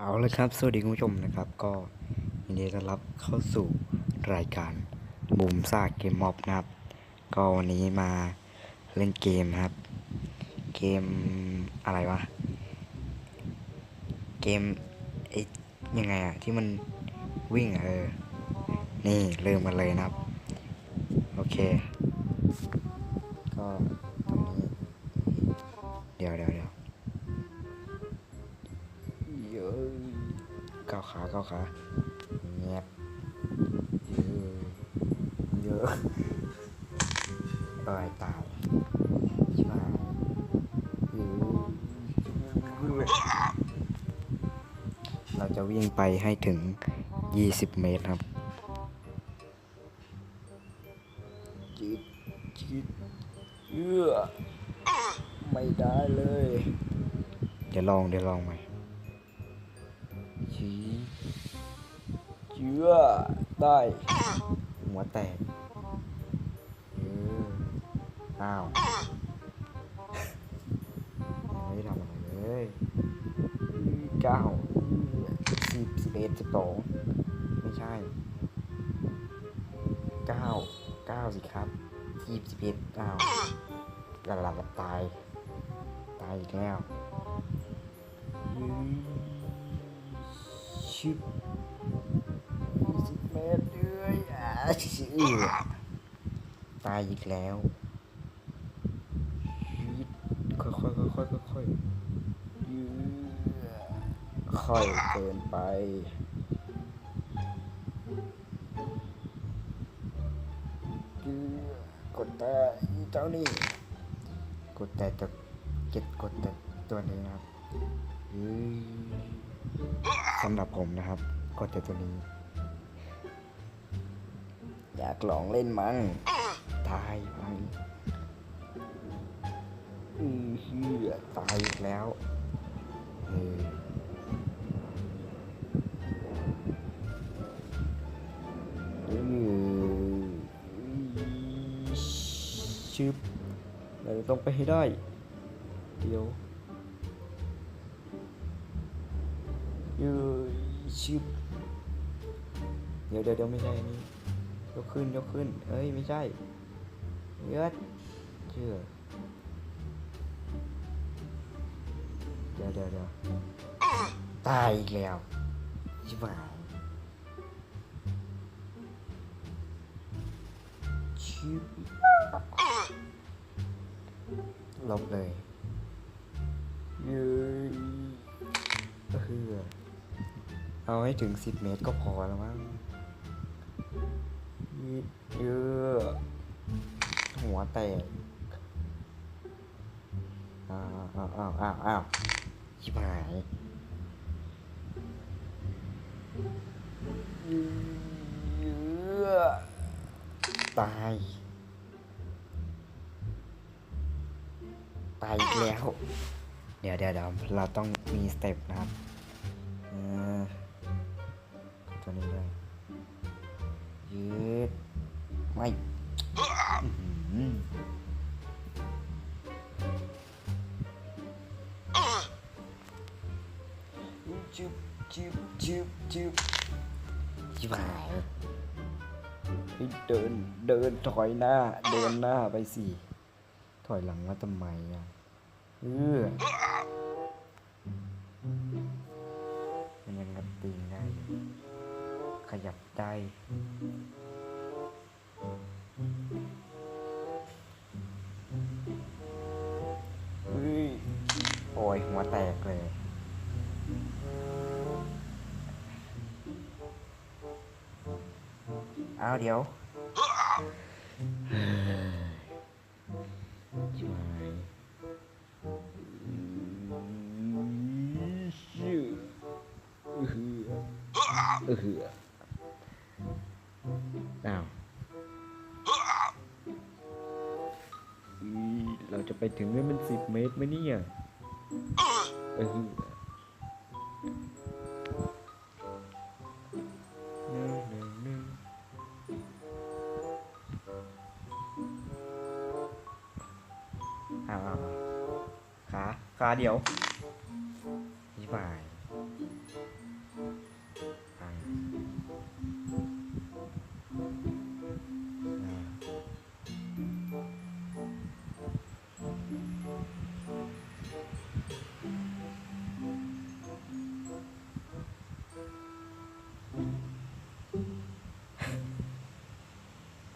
เอาละครับ สวัสดีคุณผู้ชมนะครับ ก็ยินดีต้อนรับเข้าสู่รายการบูมซ่าเกมมอบนะครับ ก็วันนี้มาเล่นเกมครับ เกมอะไรวะ เกมไอ้ยังไงอะที่มันวิ่งเออ นี่เริ่มกันเลยนะครับ โอเค ก็ตรงนี้ เดี๋ยวเดี๋ยว ก้าวขาก้าวขาแงบเยอะเยอะตายตายชิบหายเยอะเราจะวิ่งไปให้ถึง 20 เมตรครับจิดจิดเอื้อไม่ได้เลย เดี๋ยวลองเดี๋ยวลองใหม่ เชื่อได้ หัวแตกเอออ้าวไม่ได้ทำอะไรเลยเก้าสิบสิบเอ็ดสิบสองไม่ใช่เก้าเก้าสิครับสิบสิบเอ็ดอ้าหลับหลับตาย ตายอีกแล้วชิบยี่สิบ มตรเลยตายอีกแล้วค่อยค่อยค่อยค่อยค่อยค่อยๆยื้อค่อยเกินไปยืกดแต่เจ้านี่กดแต่ตัวเก็ดกดแต่ตัวนี้นะครับสำหรับผมนะครับก็จะตัวนี้ อยากลองเล่นมั้งตายมั้งอือเฮียตายอีกแล้วเออชึบเราต้องไปให้ได้ เดี๋ยวยืชิบเดี๋ยวเดี๋ยวไม่ใช่นี้ กขึ้นยกขึ้นเอ้ยไม่ใช่เยืดเชื่อเดี๋ยวเดี๋ยวเดี๋ยวตายอีกแล้วชิบหายชิบลบเลยเยืดเออเอาให้ถึงสิบเมตรก็พอแล้วมั้ง เยอะหัวแตกอ้าวอ้าวอ้าวอ้าวอ้าวชิบหายเยอะตาย ตายอีกแล้ว เดี๋ยวเดี๋ยวเดี๋ยวเราต้องมีสเต็ปนะครับ บจุบจุบจุบจิบหายเฮ้ยเดินเดินถอยหน้า เดินหน้าไปสิถอยหลังมาทำไมอะเออมันยังงัดตีนได้อยู่ขยับได้เฮ้ยโอ้ยหัวแตกเลย เอาเดี๋ยวชิบหายชื่อเออเอออ้าวอีเราจะไปถึงให้มันสิบเมตรไหมเนี่ยเออ À, à, à, khá khá điệu ý vải à.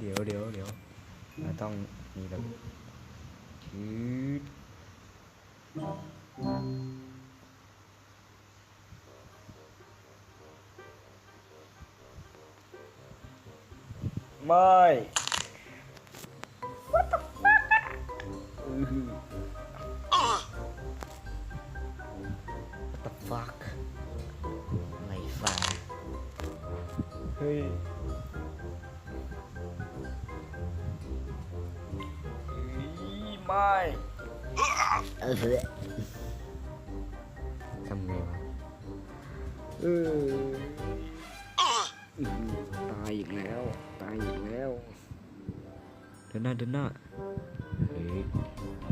điệu điệu điệu à, tông nhìn được hít mời What the fuck? What the? Mày phà Hey ทำไงวะเอออื้อหือตายอีกแล้ว ตายอีกแล้วเดินหน้าเดินหน้าเฮ้ย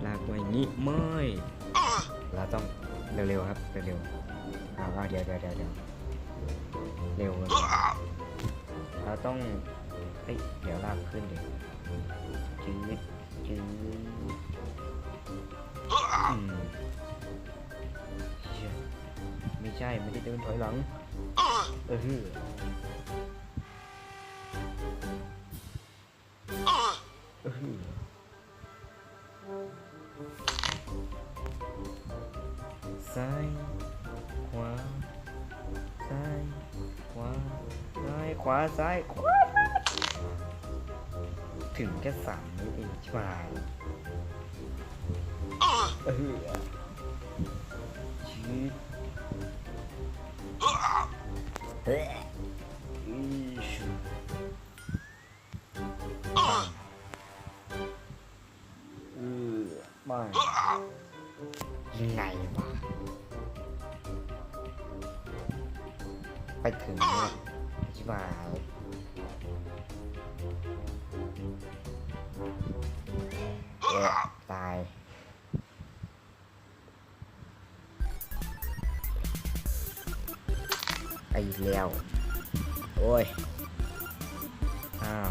ลากไว้อย่างงี้ไม่เราต้องเร็วๆครับเร็วๆเอาเอาเดี๋ยวเดี๋ยวเดี๋ยวเดี๋ยวเร็วเลยเราต้องเอ้ยเดี๋ยวลากขึ้นดิจืดจืด ช่ไม่ได้เดินถอยหลังเออฮือเออฮือซ้ายขวาซ้ายขวาซ้ายขวาซ้ายขวาถึงแค่สามนิ้วเองใช่ไหมเออชีด ไม่ยังไงวะไปถึงเนี่ยใช่ไหมตายไอ้อีกแล้ว โอ้ย อ้าว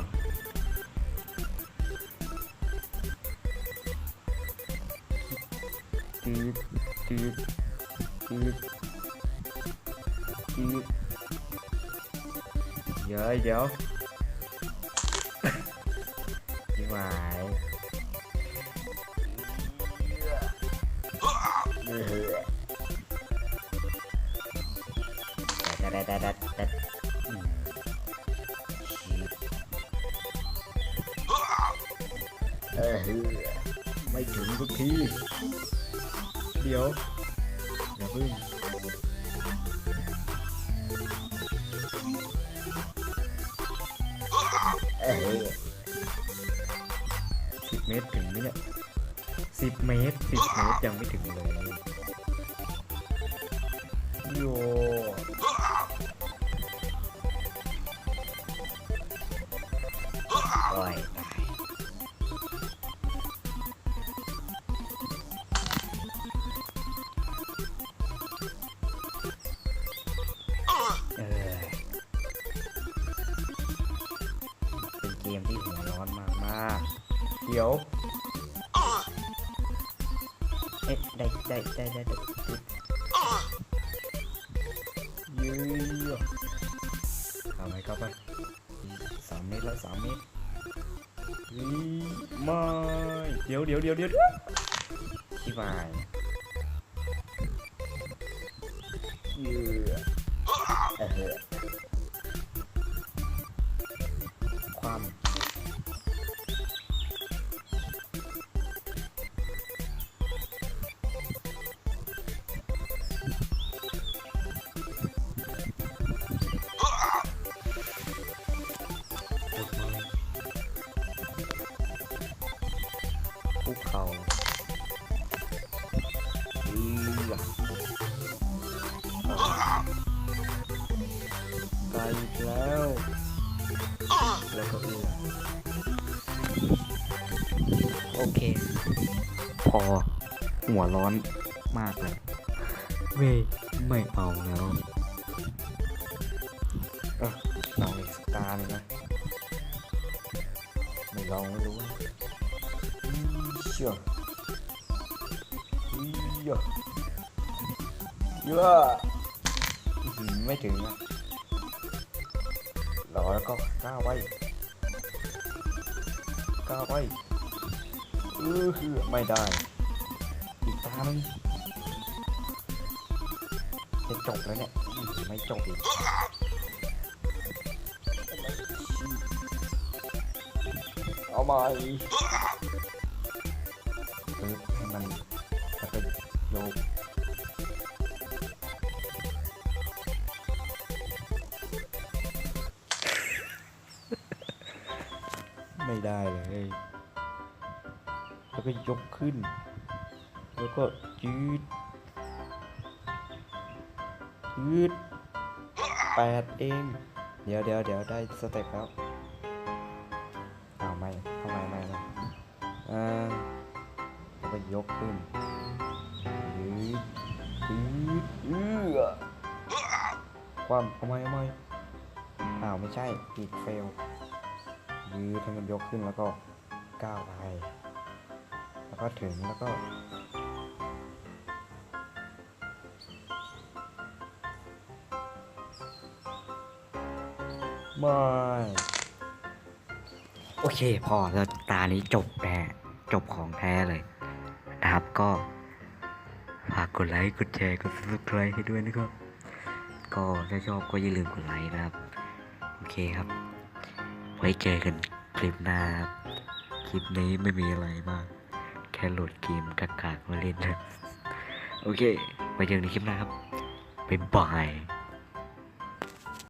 จืดจืดจืดจืดเดี๋ยวเดี๋ยวชิบหายเออดัดดัดดัดดัดดัดอืมชิบเออไม่ถึงทุกที ดี๋ยวอย่าพึ่งเอ้ยสิบเมตรถึงไหมเนี่ยสิบเมตรสิบเมตรยังไม่ถึงเลยโย นี่หัวร้อนมากมาเดี๋ยวเอ๊ะได้ได้ได้ได้ได้ยืดเข้าไปเข้าไปสามเมตรแล้วสามเมตรอีไม่เดี๋ยวเดี๋ยวเดี๋ยวเดี๋ยวชิบายยืดเออ ไกลอีกแล้วแล้วก็อือโอเค พอ หัวร้อนมากเลยไม่ไม่เอาแล้วเออลองอีกสกตาร์นึงนะไม่ลองไม่รู้เชื่อเยอะเยอะไม่ถึงนะ รอแล้วก็ก้าวไว้ก้าวไปเออไม่ได้ อีกตาหนึงจะจบแล้วเนี่ยไม่จบอีกเอามาอีกปึ๊ ก็ยกขึ้น แล้วก็ยืดยืดแปดเอง เดี๋ยวเดี๋ยวเดี๋ยวได้สเต็ปแล้วเอาไม่ทำไมไม่ไม่อ่าแล้วก็ยกขึ้นยืดยืดเอื้อความเอาไม่เอาไม่อ้าวไม่ใช่ผิดเฟลยืดให้มันยกขึ้นแล้วก็ก้าวไป ก็ถึงแล้วก็ ไม่ โอเค พอแล้วตานี้จบแน่จบของแท้เลยนะครับก็ฝากกดไลค์ กดแชร์ กด subscribe ให้ด้วยนะครับ ก็ถ้าชอบก็อย่าลืมกดไลค์นะครับ โอเคครับ ไว้เจอกันคลิปหน้าครับคลิปนี้ไม่มีอะไรมาก ค่โหลดเกมกากๆมาเล่นนะ โอเค ไว้เจอกันในคลิปหน้าครับ บ๊ายบาย